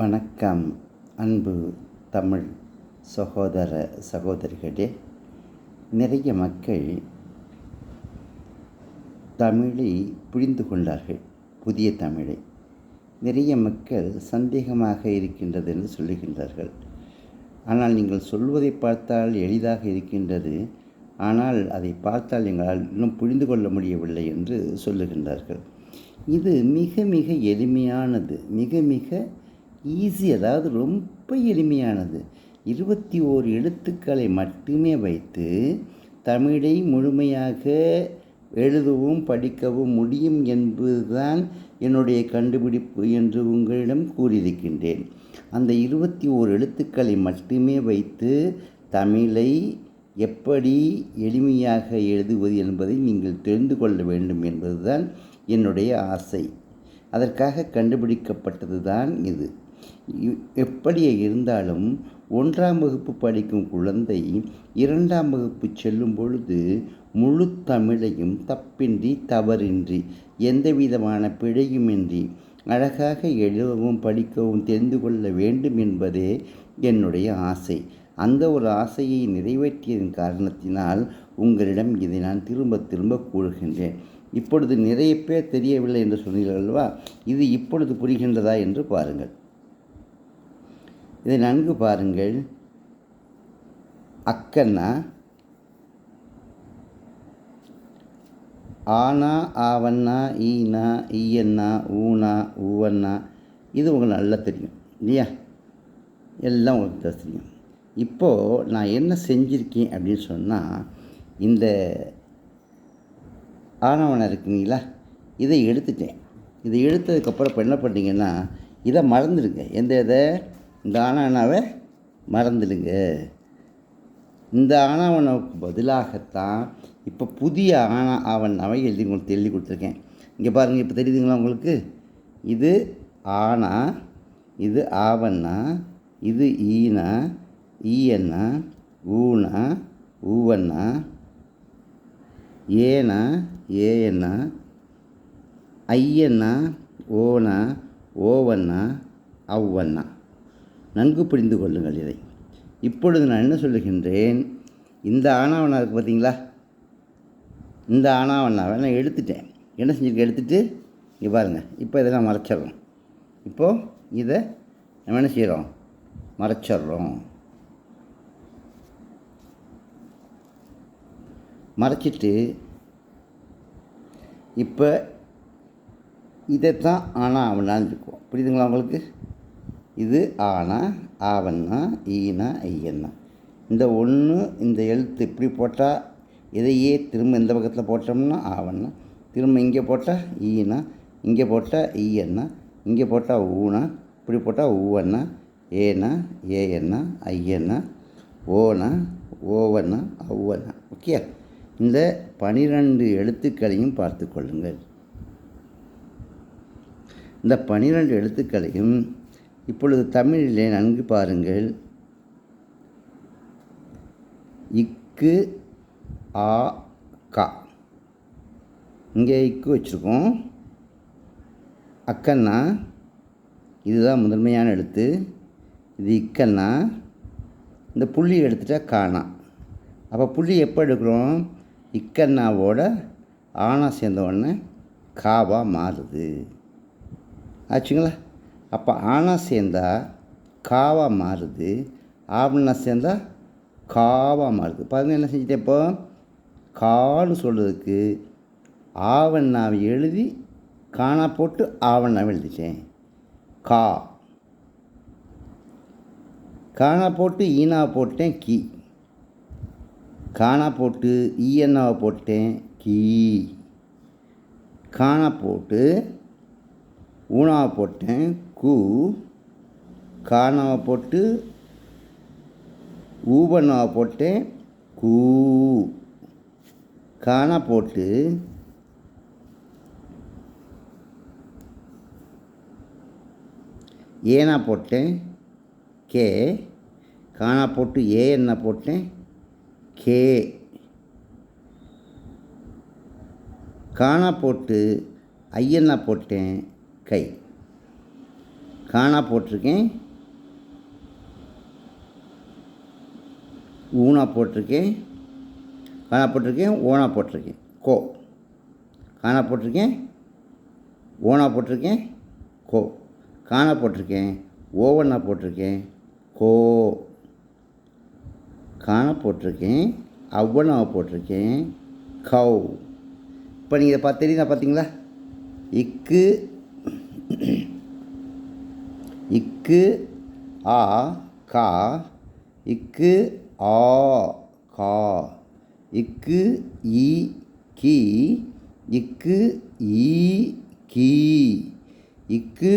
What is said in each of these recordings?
வணக்கம் அன்பு தமிழ் சகோதர சகோதரிகளே. நிறைய மக்கள் தமிழை புரிந்து கொண்டார்கள் புதிய தமிழை. நிறைய மக்கள் சந்தேகமாக இருக்கின்றது என்று சொல்லுகின்றார்கள். ஆனால் நீங்கள் சொல்வதை பார்த்தால் எளிதாக இருக்கின்றது. ஆனால் அதை பார்த்தால் எங்களால் இன்னும் புரிந்து கொள்ள முடியவில்லை என்று சொல்லுகின்றார்கள். இது மிக மிக எளிமையானது மிக மிக ஈஸி அதாவது ரொம்ப எளிமையானது. இருபத்தி ஓரு எழுத்துக்களை மட்டுமே வைத்து தமிழை முழுமையாக எழுதவும் படிக்கவும் முடியும் என்பதுதான் என்னுடைய கண்டுபிடிப்பு என்று உங்களிடம் கூறியிருக்கின்றேன். அந்த இருபத்தி ஓர் எழுத்துக்களை மட்டுமே வைத்து தமிழை எப்படி எளிமையாக எழுதுவது என்பதை நீங்கள் தெரிந்து கொள்ள வேண்டும் என்பதுதான் என்னுடைய ஆசை. அதற்காக கண்டுபிடிக்கப்பட்டது தான் இது. எப்படியே இருந்தாலும் ஒன்றாம் வகுப்பு படிக்கும் குழந்தை இரண்டாம் வகுப்பு செல்லும் பொழுது முழு தமிழையும் தப்பின்றி தவறின்றி எந்த விதமான பிழையுமின்றி அழகாக எழுதவும் படிக்கவும் தெரிந்து கொள்ள வேண்டும் என்பதே என்னுடைய ஆசை. அந்த ஒரு ஆசையை நிறைவேற்றியதன் காரணத்தினால் உங்களிடம் இதை நான் திரும்ப திரும்ப கூறுகின்றேன். இப்பொழுது நிறைய பேர் தெரியவில்லை என்று சொன்னீர்கள் அல்லவா? இது இப்பொழுது புரிகின்றதா என்று பாருங்கள். இதை நன்கு பாருங்கள். அக்கன்னா ஆனா ஆவண்ணா ஈனா ஈயண்ணா ஊனா ஊவண்ணா. இது உங்களுக்கு நல்லா தெரியும் இல்லையா? எல்லாம் உங்களுக்கு தெரியும். இப்போது நான் என்ன செஞ்சுருக்கேன் அப்படின்னு சொன்னால் இந்த ஆனவனை இருக்குங்களா இதை எடுத்துட்டேன். இதை எடுத்ததுக்கப்புறம் இப்போ என்ன பண்ணிங்கன்னா இதை மறந்துடுங்க. எந்த இதை? இந்த ஆனாவனாவை மறந்துடுங்க. இந்த ஆனாவனுக்கு பதிலாகத்தான் இப்போ புதிய ஆனா ஆவணாவை எழுதி உங்களுக்கு எழுதி கொடுத்துருக்கேன். இங்கே பாருங்கள் இப்போ தெரியுதுங்களா உங்களுக்கு? இது ஆனா இது ஆவண்ணா இது ஈனா ஈயண்ணா ஊனா ஊவண்ணா ஏனா ஏஎண்ணா ஐயண்ணா ஓனா ஓவண்ணா அவ்வண்ணா. நன்கு புரிந்து கொள்ளுங்கள் இதை. இப்பொழுது நான் என்ன சொல்லுகின்றேன்? இந்த ஆனாவண்ணா இருக்குது பார்த்தீங்களா? இந்த ஆனாவண்ணாவை நான் எடுத்துட்டேன். என்ன செஞ்சுருக்கேன்? எடுத்துகிட்டு இங்கே பாருங்கள் இப்போ இதை நான் மறைச்சிட்றோம். இப்போது இதை நம்ம என்ன செய்கிறோம் மறைச்சிட்றோம். மறைச்சிட்டு இப்போ இதைத்தான் ஆனால் அவனான்னு இருக்கும். புரியுதுங்களா உங்களுக்கு? இது ஆனா ஆவண்ணா ஈனா ஐயண்ணா. இந்த ஒன்று இந்த எழுத்து இப்படி போட்டால் இதையே திரும்ப இந்த பக்கத்தில் போட்டோம்னா ஆவண்ணா. திரும்ப இங்கே போட்டால் ஈனா இங்கே போட்டால் ஈயண்ணா இங்கே போட்டால் ஊனா இப்படி போட்டால் ஊவண்ணா ஏனா ஏஎண்ணா ஐயண்ணா ஓனா ஓவண்ணா அவ்வண்ணா ஓகே? இந்த பனிரெண்டு எழுத்துக்களையும் பார்த்து கொள்ளுங்கள். இந்த பனிரெண்டு எழுத்துக்களையும் இப்பொழுது தமிழிலே நன்கு பாருங்கள். இக்கு ஆ கா. இங்கே இக்கு வச்சுருக்கோம். அக்கன்னா இதுதான் முதன்மையான எழுத்து. இது இக்கன்னா இந்த புள்ளி எடுத்துட்டா காணா. அப்போ புள்ளி எப்போ எடுக்கிறோம்? இக்கண்ணாவோட ஆனா சேர்ந்த உடனே காவாக மாறுது. ஆச்சுங்களா? அப்போ ஆனா சேர்ந்தா காவா மாறுது ஆவணா சேர்ந்தா காவா மாறுது. பாருங்கள் என்ன செஞ்சுட்டேன் இப்போ? கான்னு சொல்கிறதுக்கு ஆவண்ணாவை எழுதி காணா போட்டு ஆவண்ணாவை எழுதிட்டேன். கா. காணா போட்டு ஈனா போட்டேன் கி. காணா போட்டு ஈஎன்னாவை போட்டேன் கீ. காணா போட்டு ஊனாவை போட்டேன் கூ காணாவை போட்டு ஊபண்ணாவை போட்டேன் கூ. காணா போட்டு ஏனா போட்டேன் கே. காணா போட்டு ஏ என்ன போட்டேன் கே. காணா போட்டு ஐயன்னா போட்டேன் கை. காணா போட்டிருக்கேன். ஊனா போட்டிருக்கேன். காணா போட்டிருக்கேன் ஓனா போட்டிருக்கேன். கோ. காணா போட்டிருக்கேன் ஓனா போட்டிருக்கேன் கோ. காணா போட்டிருக்கேன் ஓவனா போட்டிருக்கேன் கோ. காண போட்டிருக்கேன் அவ்வளவு போட்டிருக்கேன் கவ் இப்போ நீங்கள் இதை பார்த்து தெரியுதா பார்த்தீங்களா? இக்கு இக்கு ஆ கா இக்கு ஆ கா இக்கு ஈ கி இக்கு ஈ கி இக்கு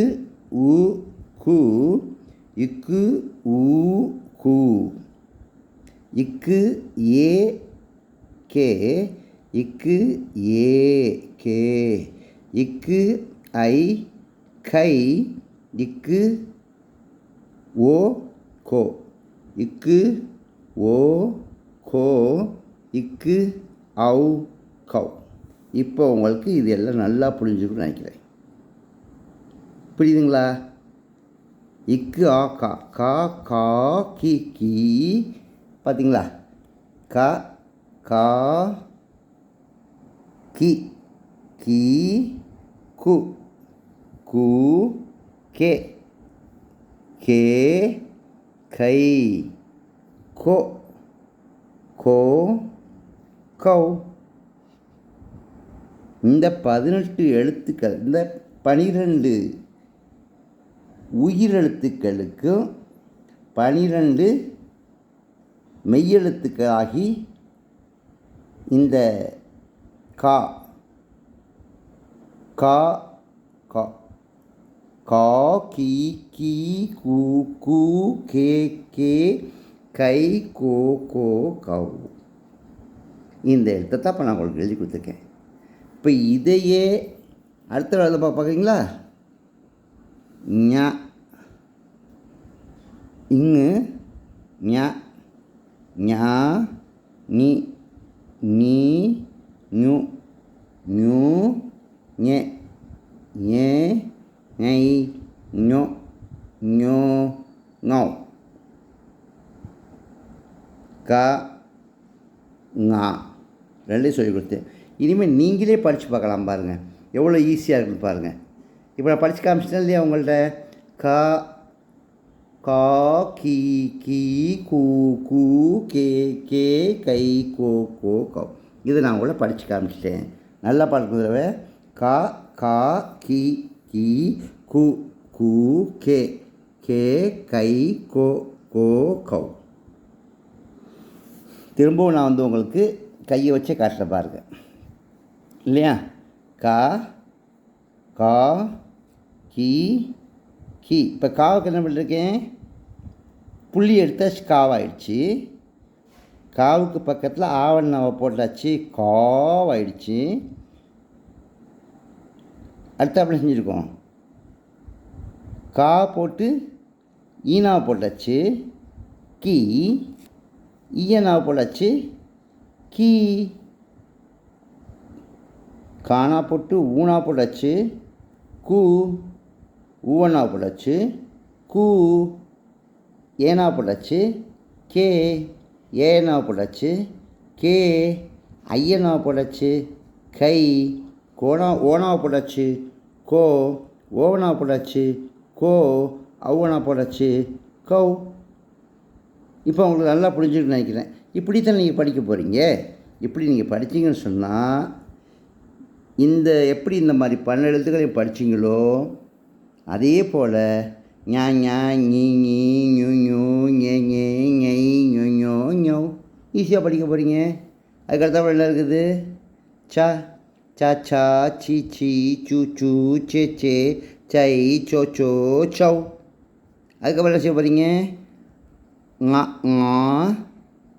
உ கு இக்கு ஊ கு இக்கு ஏ கே இக்கு ஏ கே இக்கு ஐ கை இக்கு ஓ கோ. இக்கு ஓ கோ. இக்கு அவு கவ் இப்போ உங்களுக்கு இது எல்லாம் நல்லா புரிஞ்சுக்கணும்னு நினைக்கிறேன். புரியுதுங்களா? இக்கு ஆ கா. கா கா கி கி. பார்த்தீங்களா? க கா கி கி கு கு கே. கே கை கோ கோ கௌ. இந்த பதினெட்டு எழுத்துக்கள் இந்த பனிரெண்டு உயிரெழுத்துக்களுக்கும் பனிரெண்டு மெய்யெழுத்துக்களாகி இந்த கா கா கா. கா கி கி கூ கூ கே கே கை கோ கோ கௌ இந்த எழுத்தை தான் இப்போ நான் உங்களுக்கு எழுதி கொடுத்துருக்கேன். இப்போ இதையே அடுத்த எழுத பார்க்குறீங்களா? ஞா இங்கு ஞா ஞா நீ நீ நு நு ஏ ஏ ஞை ஞோ ஞோ ஞோ க ஙா ரெண்டையும் சொல்லி கொடுத்து. இனிமேல் நீங்களே படித்து பார்க்கலாம் பாருங்கள் எவ்வளோ ஈஸியாக இருக்குன்னு பாருங்கள் இப்போ நான் படித்து காமிச்சிட்டேன் இல்லையா உங்கள்கிட்ட கா கா கி கி கூ கூ கே கே கை கோ கோ கோ. இதை நான் உங்களை படித்து காமிச்சிட்டேன். நல்லா பார்க்குறத கா கா கி கி கு கு கே. கே கை கோ கோ கௌ. திரும்பவும் நான் வந்து உங்களுக்கு கையை வச்சே காட்டுற பாருங்க. இல்லையா? கா கா கி கி. இப்போ காவுக்கு என்ன பண்ணிருக்கேன் புள்ளி எடுத்தாச்சு காவாயிடுச்சு. காவுக்கு பக்கத்தில் ஆவண்ணாவை போட்டாச்சு. காவாயிடுச்சு. அடுத்து அப்படி செஞ்சுருக்கோம். கா போட்டு ஈனாவை போட்டாச்சு. கி ஈயனாவை போட்டாச்சு. கீ காணா போட்டு ஊனா போட்டாச்சு. கூ ஊவனா போட்டாச்சு. கூ ஏனா போட்டாச்சு. கே ஏனா போட்டாச்சு. கே ஐயனா போட்டாச்சு. கை கோணா ஓனா போட்டாச்சு கோ ஓவனா போட்டாச்சு கோ அவ்வனா போட்டாச்சு கௌ. இப்போ உங்களுக்கு நல்லா புரிஞ்சுக்கணும்னு நினைக்கிறேன். இப்படி தான் நீங்கள் படிக்க போகிறீங்க இப்படி நீங்கள் படிச்சீங்கன்னு சொன்னால் இந்த எப்படி இந்த மாதிரி பன்னெண்டு படிச்சிங்களோ அதே போல் ஞா ஞா நீ நீ ஞு ஞே ஞே ஞை ஞோ ஞோ ஈஸியாக படிக்க போகிறீங்க அதுக்கடுத்த என்ன இருக்குது? சா சா சா சி சி சூ சூ சே சே சை சோ சோ சௌ அதுக்கப்புறம் என்ன செய்ய போகிறீங்க ngạ ngõ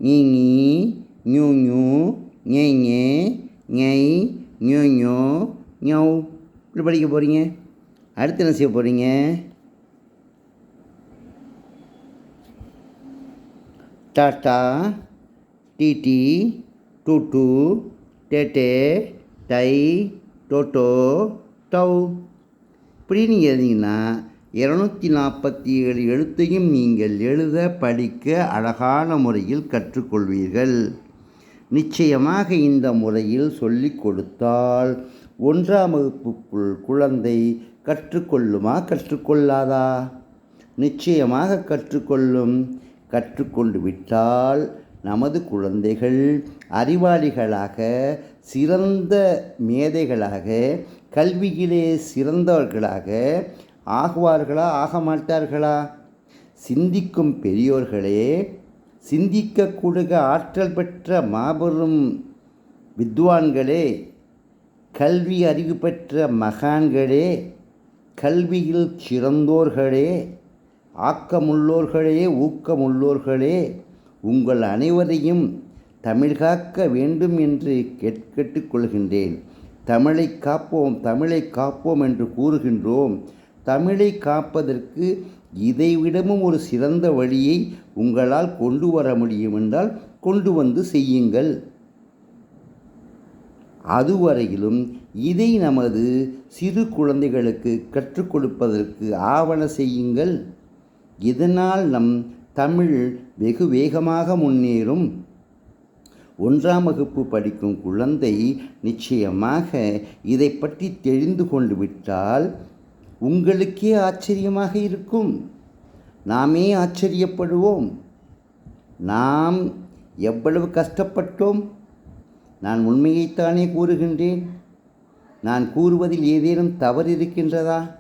nghi nghi nhu nhu nghe ஞோ ஞோ ஞௌ இப்படி படிக்க போகிறீங்க அடுத்து என்ன செய்ய போகிறீங்க டாட்டா டிடி டூ டூ டேட்டே டை டோட்டோ டவ். இப்படின்னு எழுதிங்கன்னா இரநூத்தி நாற்பத்தி ஏழு எழுத்தையும் நீங்கள் எழுத படிக்க அழகான முறையில் கற்றுக்கொள்வீர்கள். நிச்சயமாக இந்த முறையில் சொல்லிக் கொடுத்தால் ஒன்றாம் வகுப்புக்குள் குழந்தை கற்றுக்கொள்ளுமா கற்றுக்கொள்ளாதா? நிச்சயமாக கற்றுக்கொள்ளும். கற்றுக்கொண்டு விட்டால் நமது குழந்தைகள் அறிவாளிகளாக சிறந்த மேதைகளாக கல்வியிலே சிறந்தவர்களாக ஆகுவார்களா ஆக மாட்டார்களா? சிந்திக்கும் பெரியோர்களே சிந்திக்கக்கூடிய ஆற்றல் பெற்ற மாபெரும் வித்வான்களே கல்வி அறிவு பெற்ற மகான்களே கல்வியில் சிறந்தோர்களே ஆக்கமுள்ளோர்களே ஊக்கமுள்ளோர்களே உங்கள் அனைவரையும் தமிழ் காக்க வேண்டும் என்று கேட் கேட்டுக்கொள்கின்றேன். தமிழை காப்போம் தமிழை காப்போம் என்று கூறுகின்றோம். தமிழை காப்பதற்கு இதைவிடமும் ஒரு சிறந்த வழியை உங்களால் கொண்டு வர முடியும் என்றால் கொண்டு வந்து செய்யுங்கள். அதுவரையிலும் இதை நமது சிறு குழந்தைகளுக்கு கற்றுக் கொடுப்பதற்கு ஆவண செய்யுங்கள். இதனால் நம் தமிழ் வெகு வேகமாக முன்னேறும். ஒன்றாம் வகுப்பு படிக்கும் குழந்தை நிச்சயமாக இதை பற்றி தெரிந்து கொண்டு விட்டால் உங்களுக்கே ஆச்சரியமாக இருக்கும். நாமே ஆச்சரியப்படுவோம். நாம் எவ்வளவு கஷ்டப்பட்டோம்? நான் உண்மையைத்தானே கூறுகின்றேன்? நான் கூறுவதில் ஏதேனும் தவறு இருக்கின்றதா?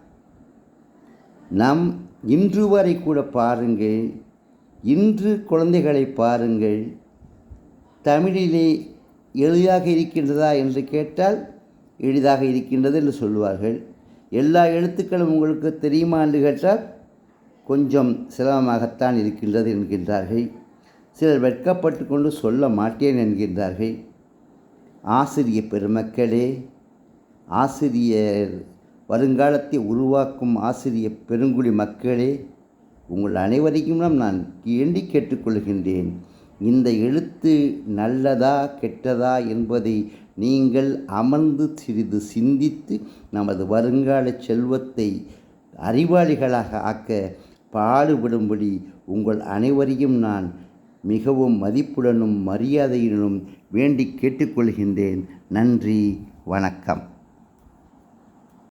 நம் இன்று வரை கூட பாருங்கள். இன்று குழந்தைகளை பாருங்கள். தமிழிலே எளிதாக இருக்கின்றதா என்று கேட்டால் எளிதாக இருக்கின்றது என்று சொல்வார்கள் எல்லா எழுத்துக்களும் உங்களுக்கு தெரியுமா என்று கேட்டால் கொஞ்சம் சிரமமாகத்தான் இருக்கின்றது என்கின்றார்கள். சிலர் வெட்கப்பட்டு கொண்டு சொல்ல மாட்டேன் என்கின்றார்கள். ஆசிரிய பெருமக்களே ஆசிரியர் வருங்காலத்தை உருவாக்கும் ஆசிரிய பெருங்குடி மக்களே உங்கள் அனைவரையும் நான் வேண்டி கேட்டுக்கொள்கின்றேன் இந்த எழுத்து நல்லதா கெட்டதா என்பதை நீங்கள் அமர்ந்து சிறிது சிந்தித்து நமது வருங்கால செல்வத்தை அறிவாளிகளாக ஆக்க பாடுபடும்படி உங்கள் அனைவரையும் நான் மிகவும் மதிப்புடனும் மரியாதையுடனும் வேண்டி கேட்டுக்கொள்கின்றேன். நன்றி வணக்கம்.